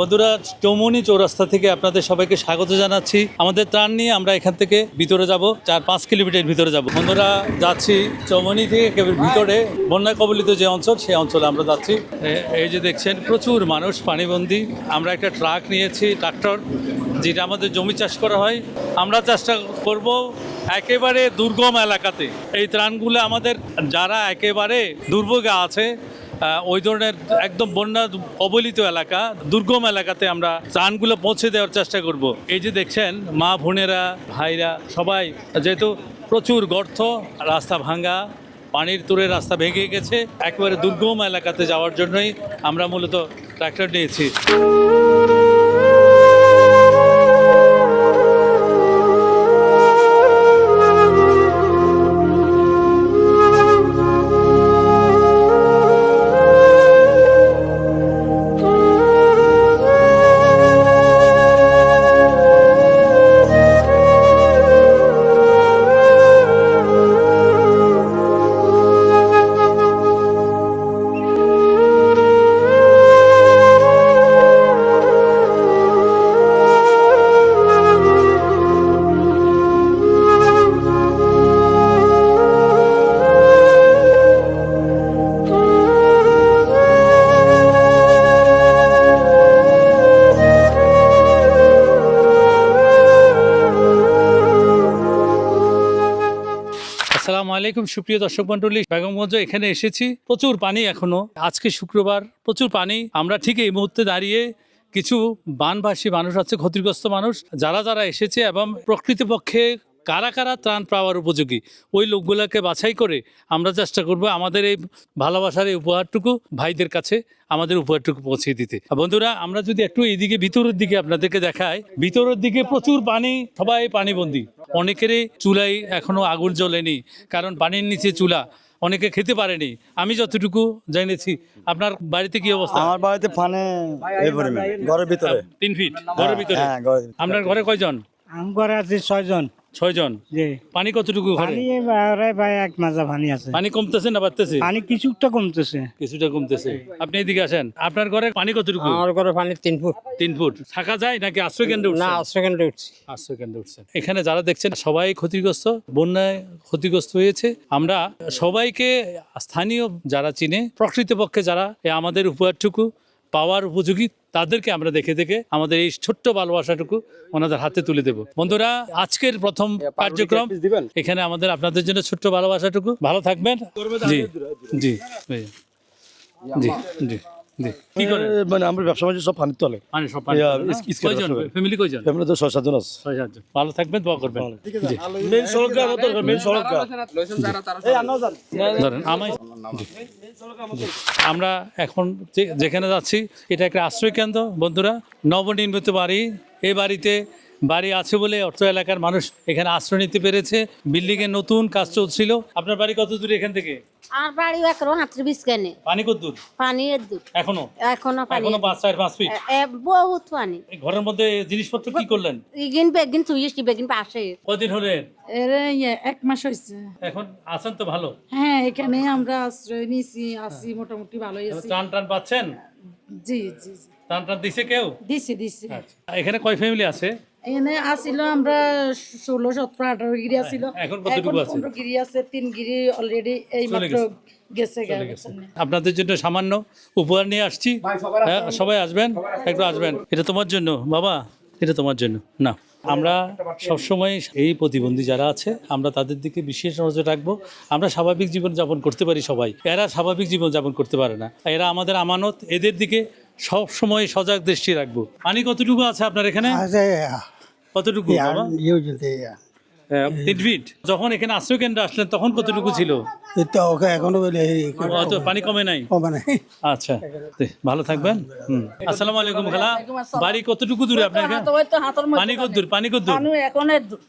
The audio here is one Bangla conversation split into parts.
বন্ধুরা, চৌমনি চৌরাস্তা থেকে আপনাদের সবাইকে স্বাগত জানাচ্ছি। আমাদের ত্রাণ নিয়ে আমরা এখান থেকে ভিতরে যাব, চার পাঁচ কিলোমিটার ভিতরে যাব। বন্ধুরা, যাচ্ছি চৌমনি থেকে ভিতরে। বন্যা কবলিত যে অঞ্চল, সেই অঞ্চলে আমরা যাচ্ছি। এই যে দেখছেন, প্রচুর মানুষ, পানিবন্দী। আমরা একটা ট্রাক নিয়েছি, ট্রাক্টর, যেটা আমাদের জমি চাষ করা হয়। আমরা চেষ্টা করব একেবারে দুর্গম এলাকাতে। এই ত্রাণগুলো আমাদের, যারা একেবারে দুর্ভোগে আছে ওই ধরনের একদম বন্যা অবলিত এলাকা, দুর্গম এলাকাতে আমরা ত্রাণগুলো পৌঁছে দেওয়ার চেষ্টা করব। এই যে দেখছেন, মা বোনেরা, ভাইরা, সবাই, যেহেতু প্রচুর গর্ত, রাস্তা ভাঙ্গা পানির তুরে রাস্তা ভেঙে গেছে, একেবারে দুর্গম এলাকাতে যাওয়ার জন্যই আমরা মূলত ট্র্যাক্টর নিয়েছি। আলাইকুম, সুপ্রিয় দর্শক মন্ডলী বেগমগঞ্জ এখানে এসেছি। প্রচুর পানি এখনও। আজকে শুক্রবার, প্রচুর পানি। আমরা ঠিক এই মুহূর্তে দাঁড়িয়ে কিছু বানভাসী মানুষ আছে, ক্ষতিগ্রস্ত মানুষ। যারা যারা এসেছে এবং প্রকৃতপক্ষে কারা কারা ত্রাণ পাওয়ার উপযোগী? ওই লোকগুলোকে বাছাই করে আমরা চেষ্টা করব আমাদের এই ভালোবাসার এই উপহারটুকু ভাইদের কাছে আমাদের উপহারটুকু পৌঁছে দিতে। বন্ধুরা আমরা যদি একটু এইদিকে ভিতরের দিকে আপনাদেরকে দেখাই ভিতরের দিকে প্রচুর পানি সবাই পানিবন্দী। অনেকেরই চুলায় এখনও আগুন জ্বলেনি কারণ পানির নিচে চুলা অনেকে খেতে পারেনি। আমি যতটুকু জেনেছি আপনার বাড়িতে কি অবস্থা? আমার বাড়িতে ফানে ঘরের ভিতরে। তিন ফিট ঘরের ভিতরে। হ্যাঁ ঘরের ভিতরে। আপনার ঘরে কয়জন? আম করে আছে ছয়জন। ছয়জন? জি। পানি কতটুকু ঘরে পানি ভাই এক মাজা পানি আছে। পানি কমতেছে না বাড়তেছে? পানি কিছুটা কমতেছে। কিছুটা কমতেছে। আপনি এদিকে আসেন। আপনার ঘরে পানি কতটুকু? আমার ঘরে পানি তিন ফুট। তিন ফুট। থাকা যায় নাকি আশ্রয় কেন্দ্রে না উঠছেন? সেকেন্ডে উঠছি। আশ্রয় কেন্দ্রে উঠছেন। এখানে যারা দেখছেন সবাই ক্ষতিগ্রস্ত বন্যায় ক্ষতিগ্রস্ত হয়েছে। আমরা সবাইকে স্থানীয় যারা চিনে প্রকৃতপক্ষে যারা এই আমাদের উপহারটুকু পাওয়ার উপযোগী তাদেরকে আমরা দেখে দেখে আমাদের এই ছোট্ট ভালোবাসাটুকু ওনাদের হাতে তুলে দেব। বন্ধুরা আজকের প্রথম কার্যক্রম এখানে আমাদের আপনাদের জন্য ছোট্ট ভালোবাসাটুকু। ভালো থাকবেন? জি জি জি জি। কি করে? মানে আমরা ব্যবসা বাণিজ্য সব পানির তলে। সব পানি কয়জন? ফ্যামিলি কয়জন? আমরা তো ছয় সাতজন আছে। ছয় সাতজন। ভালো থাকবেন দোয়া করবেন। মেন সড়ক আমার দরকার মেন সড়ক ধরেন আমায় জি। জি। আমরা এখন যেখানে যাচ্ছি এটা একটা আশ্রয় কেন্দ্র বন্ধুরা নবনির্মিত বাড়ি। এই বাড়িতে বাড়ি আছে বলে অর্থ এলাকার মানুষ এখানে আশ্রয় নিতে পেরেছে। বিল্ডিং এর নতুন কাজ চলছিল। আপনার বাড়ি কত দূরে এখান থেকে? আর বাড়ি একরো হাতের বিষ কেনে। পানি কত দূর? পানির দূর। এখনও? এখনও পানি। এখনও পাঁচ চার পাঁচ ফিট বহুত পানি। ঘরের মধ্যে জিনিসপত্র কি করলেন? ইগিন বেগিন তুইছি বেগিন পাশে। কদিন এর ইয়ে এক মাস হয়েছে এখন আছেন তো ভালো? হ্যাঁ এখানে আমরা আশ্রয় নিয়েছি আছি মোটামুটি ভালোই আছি। ত্রাণ টান পাচ্ছেন? জি জি। ত্রাণ টান দিছে কেউ? দিছি দিছি। এখানে কয় ফ্যামিলি আছে? এখানে আসিল আমরা ষোলো সতেরো আঠারো গিরি আসিল এখন পনেরো গিরি আছে তিন গিরি অলরেডি এই মাত্র গেছে। আপনাদের জন্য সামান্য উপহার নিয়ে আসছি। হ্যাঁ, সবাই আসবেন? একটু আসবেন। এটা তোমার জন্য বাবা এটা তোমার জন্য। না আমরা সবসময় এই প্রতিবন্ধী যারা আছে আমরা তাদের দিকে বিশেষ নজর রাখব। আমরা স্বাভাবিক জীবন যাপন করতে পারি সবাই। এরা স্বাভাবিক জীবন যাপন করতে পারে না। এরা আমাদের আমানত এদের দিকে সব সময় সজাগ দৃষ্টি রাখব। পানি কতটুকু আছে আপনার এখানে? কতটুকু বাবা? হ্যাঁ, তিন ফিট যখন এখানে আশ্রয় কেন্দ্রে আসলেন তখন কতটুকু ছিল? এখনও পানি কমে নাই? আচ্ছা ভালো থাকবেন। হুম। আসসালামু আলাইকুম খালা। বাড়ি কতটুকু দূরে আপনার এখানে? তো ওই তো হাতের মধ্যে পানি কত দূর পানি কত দূর এখন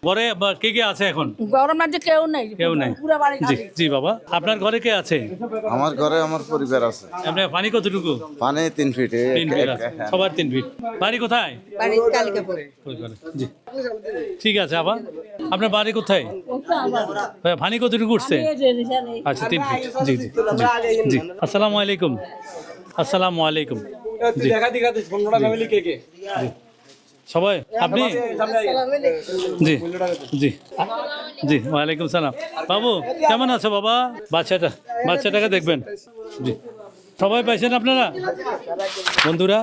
ঘরে বা কে কে আছে এখন? গরম মাঝে কেউ নেই। কেউ নাই। জি জি বাবা। আপনার ঘরে কে আছে? আমার ঘরে আমার পরিবার আছে। আপনার পানি কতটুকু? পানি তিন ফিট তিন ফিট সবার তিন ফিট বাড়ি কোথায়? বাড়ি। জি। ঠিক আছে আবার? আপনার বাড়ি কোথায়? পানি কতটুকু উঠছে? আচ্ছা তিন ফিট জি জি জি। আসসালামু আলাইকুম আসসালামু আলাইকুম জি। সবাই আপনি? জি। জি। জি ওয়ালাইকুম সালাম। বাবু কেমন আছো বাবা? বাচ্চাটা বাচ্চাটাকে দেখবেন। জি। সবাই পাইছেন আপনারা? বন্ধুরা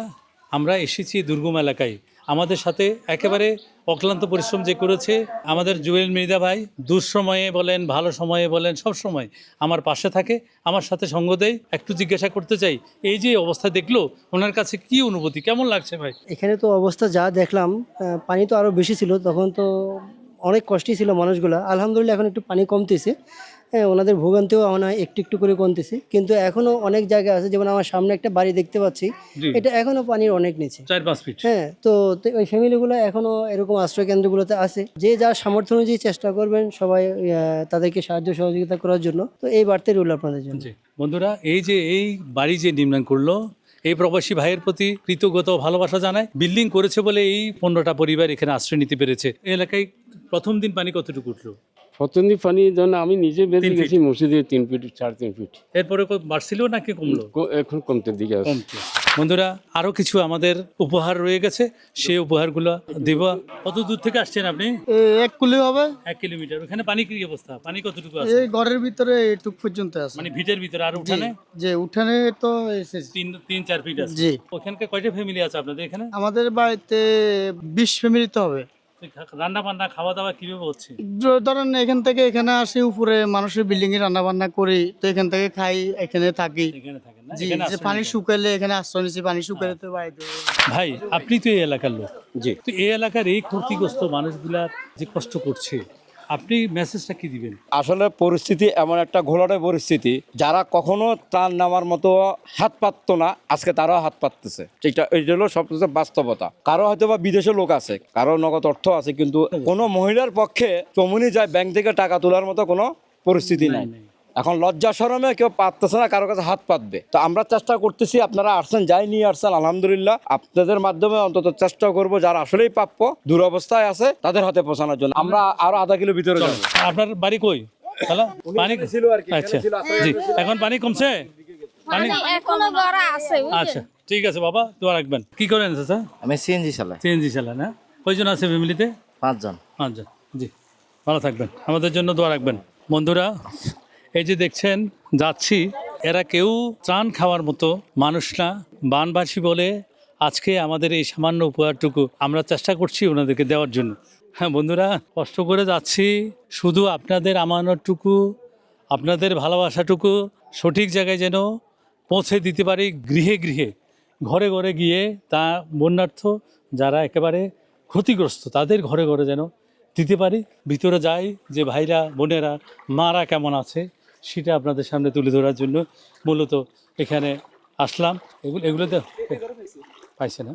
আমরা এসেছি দুর্গম এলাকায়। আমাদের সাথে একেবারে অক্লান্ত পরিশ্রম যে করেছে আমাদের জুয়েল মৃদা ভাই, দুঃসময়ে বলেন, ভালো সময়ে বলেন, সব সময় আমার পাশে থাকে, আমার সাথে সঙ্গ দেয়। একটু জিজ্ঞাসা করতে চাই, এই যে অবস্থা দেখল, ওনার কাছে কি অনুভূতি, কেমন লাগছে ভাই? এখানে তো অবস্থা যা দেখলাম পানি তো আরও বেশি ছিল, তখন তো অনেক কষ্টই ছিল মানুষগুলা। আলহামদুলিল্লাহ এখন একটু পানি কমতেছে। হ্যাঁ ওনাদের ভোগান্তিও হয় একটু একটু করে কমতেছে। কিন্তু এখনও অনেক জায়গা আছে যেমন আমার সামনে একটা বাড়ি দেখতে পাচ্ছি। এটা এখনও পানির অনেক নিচে। চার পাঁচ ফিট হ্যাঁ তো ওই ফ্যামিলিগুলো এখনও এরকম আশ্রয় কেন্দ্রগুলোতে আছে। যে যার সামর্থ্য অনুযায়ী চেষ্টা করবেন সবাই তাদেরকে সাহায্য সহযোগিতা করার জন্য। তো এই বার্তা রইল আপনাদের জন্য। বন্ধুরা এই যে এই বাড়ি যে নির্মাণ করল এই প্রবাসী ভাইয়ের প্রতি কৃতজ্ঞতা ও ভালোবাসা জানায় বিল্ডিং করেছে বলে এই পনেরোটা পরিবার এখানে আশ্রয় নিতে পেরেছে। এলাকায় প্রথম দিন পানি কতটুকু উঠল? প্রথমদিন পানি যখন আমি নিজে বেঁধে। গেছি মসজিদে তিন ফিট সাড়ে তিন ফিট এরপরে বাড়ছিল নাকি কমলো? এখন কমতে দিকে আছে। বন্ধুরা আরও কিছু আমাদের উপহার রয়ে গেছে। সেই উপহারগুলো দেব। কত দূর থেকে আসছেন আপনি? এক কুলি হবে। এক কিলোমিটার। ওখানে পানি কি অবস্থা? পানি কতটুকু আছে? এই ঘরের ভিতরে এটুক পর্যন্ত আছে। মানে ভিটের ভিতরে আর উঠানে? যে উঠানে তো তিন তিন চার ফিট আছে। জি। ওখানকার কয়টা ফ্যামিলি আছে আপনাদের এখানে? আমাদের বাড়িতে বিশ ফ্যামিলি তো হবে। রান্না বান্না খাওয়া দাওয়া কীভাবে হচ্ছে? ধরেন এখান থেকে এখানে আসি উপরে মানুষের বিল্ডিং এ রান্না বান্না করি তো এখান থেকে খাই এখানে থাকি। এখানে থাকেন না? জি যে পানি শুকাইলে এখানে আশ্রয় নিচ্ছি পানি শুকাইলে তো বাড়িতে ভাই আপনি তো এই এলাকার লোক। জি। তো এই এলাকার এই ক্ষতিগ্রস্ত মানুষগুলা যে কষ্ট করছে আপনি মেসেজটা কি দিবেন? আসলে পরিস্থিতি এমন একটা ঘোলাটে পরিস্থিতি যারা কখনো ত্রাণ নামার মতো হাত পাতত না আজকে তারাও হাত পাততেছে। এটা এটা হলো সবচেয়ে বাস্তবতা। কারও হয়তো বা বিদেশে লোক আছে কারও নগদ অর্থ আছে কিন্তু কোনো মহিলার পক্ষে চমুনি যায় ব্যাংক থেকে টাকা তোলার মতো কোনো পরিস্থিতি নাই। এখন লজ্জা শরমে কেউ পাততেছে না কারও কাছে হাত পাতবে। তো আমরা চেষ্টা করতেছি আপনারা আসছেন যাই নিয়ে আসছেন আলহামদুলিল্লাহ। আপনাদের মাধ্যমে অন্তত চেষ্টা করব যারা আসলেই প্রাপ্য দুরবস্থায় আছে তাদের হাতে পৌঁছানোর জন্য। আমরা আরও আধা কিলো ভিতরে যাব। আপনার বাড়ি কই? হ্যালো পানি আচ্ছা। জি। এখন পানি কমছে? পানি এখনও গড়া আছে আচ্ছা ঠিক আছে বাবা দোয়া রাখবেন। কি করেন স্যার আমি সিএনজি চালাই সিএনজি চালান হ্যাঁ কয়জন আছে ফ্যামিলিতে পাঁচজন। আচ্ছা জি। ভালো থাকবেন। আমাদের জন্য দোয়া রাখবেন। বন্ধুরা এই যে দেখছেন, যাচ্ছি। এরা কেউ ত্রাণ খাওয়ার মতো মানুষ না, বানবাসী বলে আজকে আমাদের এই সামান্য উপহারটুকু আমরা চেষ্টা করছি ওনাদেরকে দেওয়ার জন্য। হ্যাঁ বন্ধুরা, কষ্ট করে যাচ্ছি। শুধু আপনাদের আমানতটুকু, আপনাদের ভালোবাসাটুকু সঠিক জায়গায় যেন পৌঁছে দিতে পারি গৃহে গৃহে। ঘরে ঘরে গিয়ে তা বন্যার্থ যারা একেবারে ক্ষতিগ্রস্ত, তাদের ঘরে ঘরে যেন দিতে পারি। ভিতরে যাই যে ভাইরা, বোনেরা, মারা কেমন আছে সেটা আপনাদের সামনে তুলে ধরার জন্য মূলত এখানে আসলাম। এগুলো এগুলোতে পাইছে না?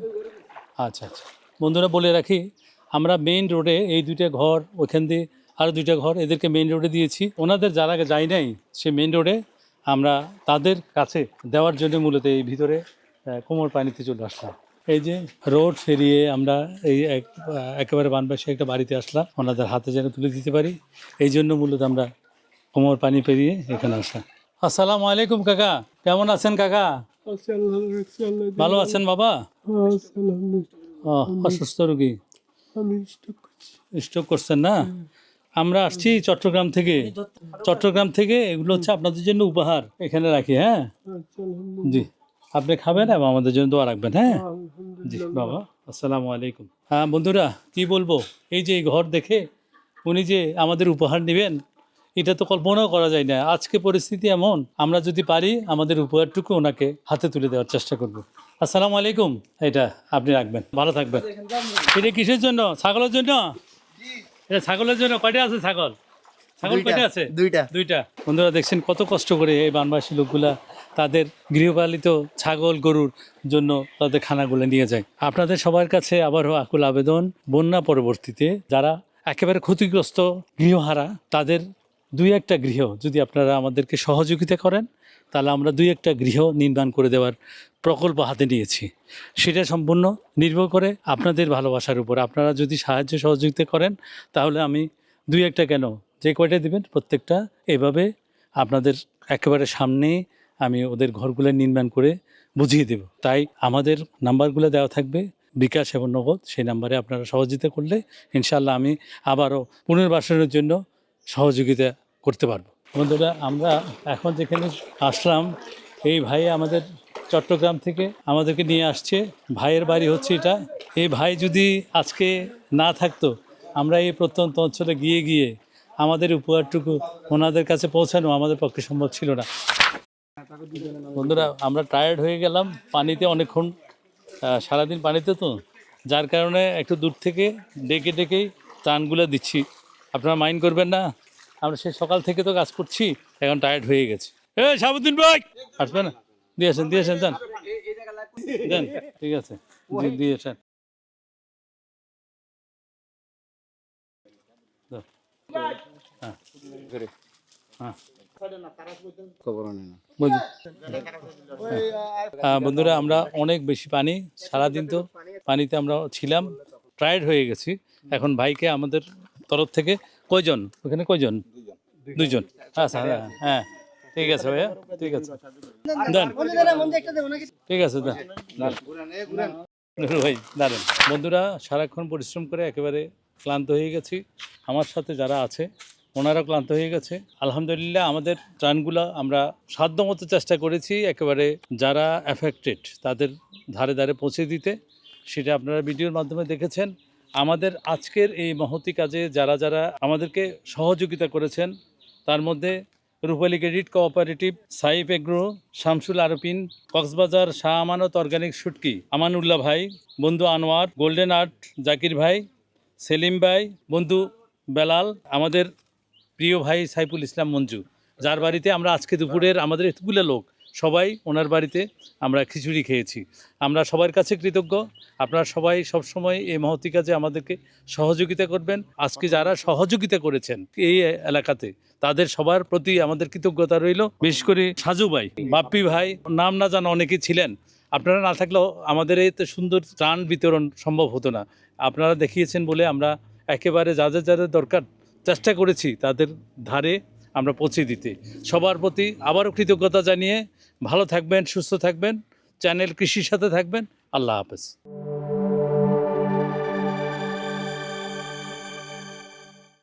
আচ্ছা আচ্ছা। বন্ধুরা, বলে রাখি, আমরা মেইন রোডে এই দুইটা ঘর ওখান দিয়ে আরও দুইটা ঘর এদেরকে মেইন রোডে দিয়েছি। ওনাদের যারা যাই নাই, সে মেইন রোডে আমরা তাদের কাছে দেওয়ার জন্য মূলত এই ভিতরে কোমর পানিতে চলে আসলাম। এই যে রোড ফেরিয়ে আমরা এই এক- একেবারে বানবাসী একটা বাড়িতে আসলাম। ওনাদের হাতে যেন তুলে দিতে পারি। এই জন্য মূলত আমরা কোমর পানি পেরিয়ে এখানে আসলাম আসসালামু আলাইকুম কাকা। কেমন আছেন কাকা? ভালো আছেন বাবা? ও অসুস্থ রোগী? স্ট্রোক করছেন না? আমরা আসছি চট্টগ্রাম থেকে। চট্টগ্রাম থেকে এগুলো হচ্ছে আপনাদের জন্য উপহার এখানে রাখি হ্যাঁ? জি। আপনি খাবেন এবং আমাদের জন্য দোয়া রাখবেন হ্যাঁ? জি বাবা। আসসালামু আলাইকুম। হ্যাঁ বন্ধুরা কি বলব? এই যে ঘর দেখে উনি যে আমাদের উপহার নেবেন এটা তো কল্পনাও করা যায় না। আজকে পরিস্থিতি এমন আমরা যদি পারি আমাদের উপহারটুকু ওনাকে হাতে তুলে দেওয়ার চেষ্টা করব। আসসালামু আলাইকুম। এটা আপনি রাখবেন। ভালো থাকবেন। এটা কিসের জন্য? ছাগলের জন্য? এটা ছাগলের জন্য। কয়টা আছে ছাগল? ছাগল কয়টা আছে? দুইটা। দুইটা। বন্ধুরা দেখছেন কত কষ্ট করে এই বানবাসী লোকগুলা তাদের গৃহপালিত ছাগল গরুর জন্য তাদের খানাগুলো নিয়ে যায়। আপনাদের সবার কাছে আবারও আকুল আবেদন। বন্যা পরবর্তীতে যারা একেবারে ক্ষতিগ্রস্ত গৃহহারা তাদের দুই একটা গৃহ যদি আপনারা আমাদেরকে সহযোগিতা করেন, তাহলে আমরা দুই একটা গৃহ নির্মাণ করে দেওয়ার প্রকল্প হাতে নিয়েছি। সেটা সম্পূর্ণ নির্ভর করে আপনাদের ভালোবাসার উপর। আপনারা যদি সাহায্য সহযোগিতা করেন, তাহলে আমি দুই একটা কেন? যে কয়টা দিবেন? প্রত্যেকটা এভাবে আপনাদের একেবারে সামনে আমি ওদের ঘরগুলো নির্মাণ করে বুঝিয়ে দেব। তাই আমাদের নাম্বারগুলো দেওয়া থাকবে, বিকাশ এবং নগদ। সেই নাম্বারে আপনারা সহযোগিতা করলে ইনশাল্লাহ আমি আবারও পুনর্বাসনের জন্য সহযোগিতা করতে পারব। বন্ধুরা, আমরা এখন যেখানে আসলাম, এই ভাই আমাদের চট্টগ্রাম থেকে আমাদেরকে নিয়ে আসছে। ভাইয়ের বাড়ি হচ্ছে এটা। এই ভাই যদি আজকে না থাকতো, আমরা এই প্রত্যন্ত অঞ্চলে গিয়ে গিয়ে আমাদের উপহারটুকু ওনাদের কাছে পৌঁছানো আমাদের পক্ষে সম্ভব ছিল না। বন্ধুরা, আমরা টায়ার্ড হয়ে গেলাম। পানিতে অনেকক্ষণ সারাদিন পানিতে তো, যার কারণে একটু দূর থেকে ডেকে ডেকেই ত্রাণগুলো দিচ্ছি। আপনারা মাইন্ড করবেন না। আমরা সেই সকাল থেকে তো কাজ করছি, এখন টায়ার্ড হয়ে গেছে। এ সাবুদ্দিন ভাই! আসবে না? দিয়েছেন দিয়েছেন যান। দেন ঠিক আছে। দিয়েছেন দাও। হ্যাঁ। হ্যাঁ। বন্ধুরা, আমরা অনেক বেশি পানি, সারাদিন তো পানিতে আমরা ছিলাম টায়ার্ড হয়ে গেছি। এখন ভাইকে আমাদের তরফ থেকে কয়জন? ওখানে কয়জন? দুইজন। আচ্ছা হ্যাঁ হ্যাঁ। ঠিক আছে ভাইয়া, ঠিক আছে। দেন ঠিক আছে ভাই, দাঁড়ান। বন্ধুরা, সারাক্ষণ পরিশ্রম করে একেবারে ক্লান্ত হয়ে গেছি। আমার সাথে যারা আছে ওনারা ক্লান্ত হয়ে গেছে। আলহামদুলিল্লাহ, আমাদের ত্রাণগুলো আমরা সাধ্যমতো চেষ্টা করেছি একেবারে যারা অ্যাফেক্টেড তাদের ধারে ধারে পৌঁছে দিতে। সেটা আপনারা ভিডিওর মাধ্যমে দেখেছেন। আমাদের আজকের এই মহতি কাজে যারা যারা আমাদেরকে সহযোগিতা করেছেন, তার মধ্যে Rupali credit cooperative, Saif agro, Shamsul আরপিন Cox's Bazar Shah Amanat organic শুটকি, আমানুল্লাহ ভাই, বন্ধু আনোয়ার, গোল্ডেন আর্ট, জাকির ভাই, সেলিম ভাই, বন্ধু বেলাল, আমাদের প্রিয় ভাই সাইফুল ইসলাম মঞ্জু, যার বাড়িতে আমরা আজকে দুপুরের আমাদের এতগুলো লোক সবাই ওনার বাড়িতে আমরা খিচুড়ি খেয়েছি। আমরা সবার কাছে কৃতজ্ঞ। আপনারা সবাই সবসময় এই মহতি কাজে আমাদেরকে সহযোগিতা করবেন। আজকে যারা সহযোগিতা করেছেন এই এলাকাতে, তাদের সবার প্রতি আমাদের কৃতজ্ঞতা রইল। বিশেষ করে সাজু ভাই, বাপ্পি ভাই, নাম না জানা অনেকে ছিলেন। আপনারা না থাকলেও আমাদের এই সুন্দর ত্রাণ বিতরণ সম্ভব হতো না। আপনারা দেখিয়েছেন বলে আমরা একেবারে যাদের যাদের দরকার চেষ্টা করেছি তাদের ধারে আমরা পৌঁছে দিতে। সবার প্রতি আবারও কৃতজ্ঞতা জানিয়ে ভালো থাকবেন, সুস্থ থাকবেন, চ্যানেল কৃষির সাথে থাকবেন। আল্লাহ হাফেজ।